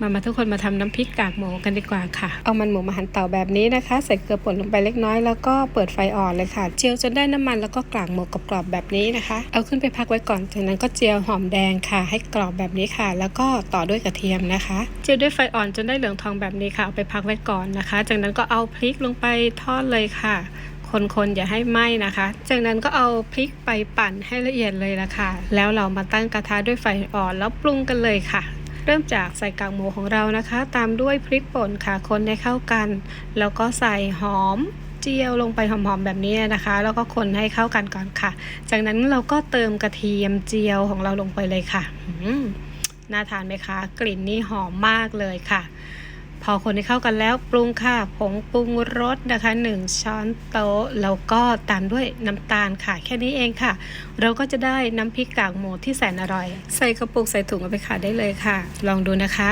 มามาทุกคนมาทำน้ำพริกกากหมูกันดีกว่าค่ะ เอามันหมูมาหั่นเต่าแบบนี้นะคะ ใส่เกลือป่นลงไปเล็กน้อยแล้วก็เปิดไฟอ่อนเลยค่ะ เจียวจนได้น้ำมันแล้วก็กากหมูกรอบๆแบบนี้นะคะ เอาขึ้นไปพักไว้ก่อน จากนั้นก็เจียวหอมแดงค่ะ ให้กรอบแบบนี้ค่ะ แล้วก็ต่อด้วยกระเทียมนะคะ เจียวด้วยไฟอ่อนจนได้เหลืองทองแบบนี้ค่ะ เอาไปพักไว้ก่อนนะคะ จากนั้นก็เอาพริกลงไปทอดเลยค่ะคนๆอย่าให้ไหม้นะคะ จากนั้นก็เอาพริกไปปั่นให้ละเอียดเลยละค่ะ แล้วเรามาตั้งกระทะด้วยไฟอ่อนแล้วปรุงกันเลยค่ะ เริ่มจากใส่กากหมูของเรานะคะ ตามด้วยพริกป่นค่ะคนให้เข้ากัน แล้วก็ใส่หอมเจียวลงไปหอมๆแบบนี้นะคะ แล้วก็คนให้เข้ากันก่อนค่ะ จากนั้นเราก็เติมกระเทียมเจียวของเราลงไปเลยค่ะน่าทานไหมคะ กลิ่นนี่หอมมากเลยค่ะ พอคนให้เข้ากันแล้วปรุงค่ะผงปรุงรสนะคะ 1 ช้อนโต๊ะแล้วก็ตามด้วยน้ำตาลค่ะแค่นี้เองค่ะ เราก็จะได้น้ำพริกกากหมูที่แสนอร่อย ใส่กระปุกใส่ถุงเอาไปขายได้เลยค่ะ ลองดูนะคะ